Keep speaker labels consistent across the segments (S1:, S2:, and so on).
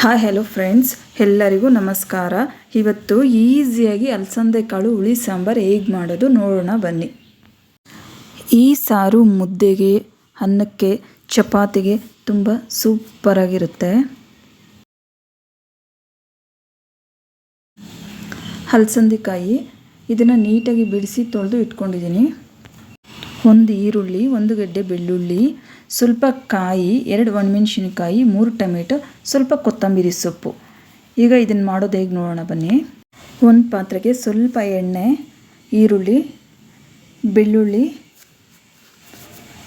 S1: Hi hello friends ಎಲ್ಲರಿಗೂ ನಮಸ್ಕಾರ. ಇವತ್ತು ಈಸಿಯಾಗಿ ಅಲಸಂದೆ ಕಾಳು, ಹುಳಿ ಸಾಂಬಾರು ಹೇಗೆ ಮಾಡೋದು ನೋಡೋಣ ಬನ್ನಿ. ಈ ಸಾರು ಮುದ್ದೆಗೆ, ಅನ್ನಕ್ಕೆ, ಚಪಾತಿಗೆ ತುಂಬ ಸೂಪರಾಗಿರುತ್ತೆ ಹಲಸಂದೆಕಾಯಿ ಇದನ್ನು ನೀಟಾಗಿ ಬಿಡಿಸಿ ತೊಳೆದು ಇಟ್ಕೊಂಡಿದ್ದೀನಿ. ಒಂದು ಈರುಳ್ಳಿ, ಒಂದು ಗಡ್ಡೆ ಬೆಳ್ಳುಳ್ಳಿ ಸ್ವಲ್ಪ ಕಾಯಿ, ಎರಡು ಒಣಮೆಣ್ಸಿನ್ಕಾಯಿ, ಮೂರು ಟೊಮೆಟೊ, ಸ್ವಲ್ಪ ಕೊತ್ತಂಬರಿ ಸೊಪ್ಪು. ಈಗ ಇದನ್ನು ಮಾಡೋದು ಹೇಗೆ ನೋಡೋಣ ಬನ್ನಿ. ಒಂದು ಪಾತ್ರೆಗೆ ಸ್ವಲ್ಪ ಎಣ್ಣೆ, ಈರುಳ್ಳಿ, ಬೆಳ್ಳುಳ್ಳಿ,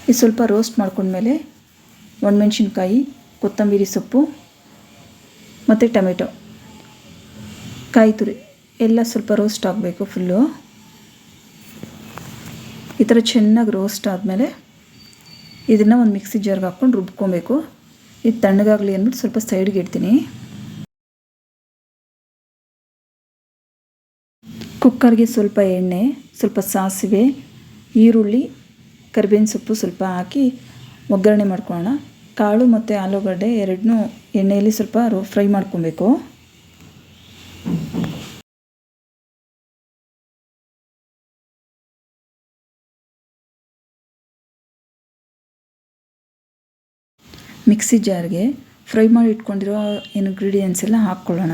S1: ಈ ಸ್ವಲ್ಪ ರೋಸ್ಟ್ ಮಾಡ್ಕೊಂಡ್ಮೇಲೆ ಒಣಮೆಣ್ಸಿನ್ಕಾಯಿ, ಕೊತ್ತಂಬರಿ ಸೊಪ್ಪು, ಮತ್ತು ಟೊಮೆಟೊ. ಕಾಯಿ ತುರಿ, ಎಲ್ಲ ಸ್ವಲ್ಪ ರೋಸ್ಟ್ ಆಗಬೇಕು ಫುಲ್ಲು. ಈ ಥರ ಚೆನ್ನಾಗಿ ರೋಸ್ಟ್ ಆದಮೇಲೆ ಇದನ್ನು ಒಂದು ಮಿಕ್ಸಿ ಜಾರ್ಗೆ ಹಾಕ್ಕೊಂಡು ರುಬ್ಕೊಬೇಕು. ಇದು ತಣ್ಣಗಾಗಲಿ ಅಂದ್ಬಿಟ್ಟು ಸ್ವಲ್ಪ ಸೈಡ್ಗೆ ಇಡ್ತೀನಿ. ಕುಕ್ಕರ್ಗೆ ಸ್ವಲ್ಪ ಎಣ್ಣೆ, ಸ್ವಲ್ಪ ಸಾಸಿವೆ, ಈರುಳ್ಳಿ, ಕರಿಬೇವಿನ ಸೊಪ್ಪು ಸ್ವಲ್ಪ ಹಾಕಿ ಒಗ್ಗರಣೆ ಮಾಡ್ಕೊಳ್ಳೋಣ. ಕಾಳು ಮತ್ತು ಆಲೂಗಡ್ಡೆ ಎರಡನ್ನೂ ಎಣ್ಣೆಯಲ್ಲಿ ಸ್ವಲ್ಪ ಫ್ರೈ ಮಾಡ್ಕೊಬೇಕು. ಮಿಕ್ಸಿ ಜಾರ್ಗೆ ಫ್ರೈ ಮಾಡಿ ಇಟ್ಕೊಂಡಿರೋ ಇನ್ಗ್ರೀಡಿಯೆಂಟ್ಸ್ ಎಲ್ಲ ಹಾಕ್ಕೊಳ್ಳೋಣ.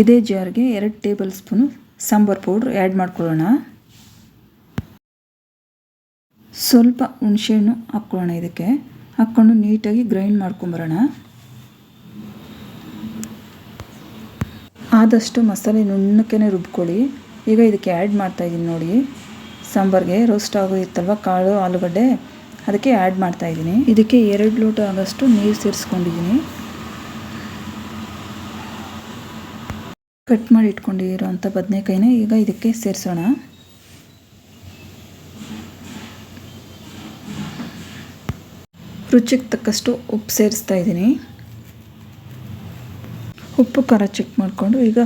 S1: ಇದೇ ಜಾರ್ಗೆ ಎರಡು table spoon sambar powder add ಮಾಡ್ಕೊಳ್ಳೋಣ. ಸ್ವಲ್ಪ ಹುಣಸೆಹಣ್ಣು ಹಾಕ್ಕೊಳ್ಳೋಣ ಇದಕ್ಕೆ. ಹಾಕ್ಕೊಂಡು ನೀಟಾಗಿ ಗ್ರೈಂಡ್ ಮಾಡ್ಕೊಂಬರೋಣ. ಆದಷ್ಟು ಮಸಾಲೆ ನುಣ್ಣಕ್ಕೆ ರುಬ್ಕೊಳ್ಳಿ. ಈಗ ಇದಕ್ಕೆ ಆ್ಯಡ್ ಮಾಡ್ತಾಯಿದ್ದೀನಿ ನೋಡಿ. ಸಾಂಬಾರಿಗೆ ರೋಸ್ಟ್ ಆಗೋಗಿತ್ತಲ್ವ ಕಾಳು, ಆಲೂಗಡ್ಡೆ. ಅದಕ್ಕೆ ಆ್ಯಡ್ ಮಾಡ್ತಾಯಿದ್ದೀನಿ ಇದಕ್ಕೆ ಎರಡು ಲೋಟ ಆಗೋಷ್ಟು ನೀರು ಸೇರಿಸ್ಕೊಂಡಿದ್ದೀನಿ. ಕಟ್ ಮಾಡಿ ಇಟ್ಕೊಂಡಿರೋಂಥ ಬದನೆಕಾಯಿನ ಈಗ ಇದಕ್ಕೆ ಸೇರಿಸೋಣ. ರುಚಿಗೆ ತಕ್ಕಷ್ಟು ಉಪ್ಪು ಸೇರಿಸ್ತಾ ಇದ್ದೀನಿ. ಉಪ್ಪು, ಖಾರ ಚೆಕ್ ಮಾಡಿಕೊಂಡು ಈಗ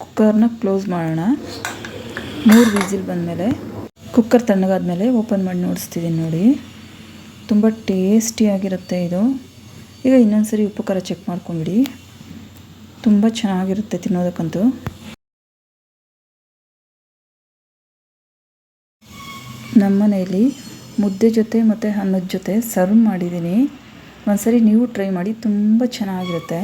S1: ಕುಕ್ಕರ್ನ ಕ್ಲೋಸ್ ಮಾಡೋಣ. ಮೂರು ವಿಸಿಲ್ ಬಂದಮೇಲೆ. ಕುಕ್ಕರ್ ತಣ್ಣಗಾದ್ಮೇಲೆ ಓಪನ್ ಮಾಡಿ ನೋಡಿಸ್ತಿದ್ದೀನಿ ನೋಡಿ. ತುಂಬ ಟೇಸ್ಟಿಯಾಗಿರುತ್ತೆ ಇದು. ಈಗ ಇನ್ನೊಂದು ಸರಿ ಉಪ್ಪು ಖಾರ ಚೆಕ್ ಮಾಡ್ಕೊಂಬಿಡಿ ತುಂಬ ಚೆನ್ನಾಗಿರುತ್ತೆ ತಿನ್ನೋದಕ್ಕಂತೂ. ನಮ್ಮ ಮನೆಯಲ್ಲಿ ಮುದ್ದೆ ಜೊತೆ ಮತ್ತು ಅನ್ನದ ಜೊತೆ ಸರ್ವ್ ಮಾಡಿದ್ದೀನಿ. ಒಂದ್ಸರಿ ನೀವು ಟ್ರೈ ಮಾಡಿ ತುಂಬ ಚೆನ್ನಾಗಿರುತ್ತೆ.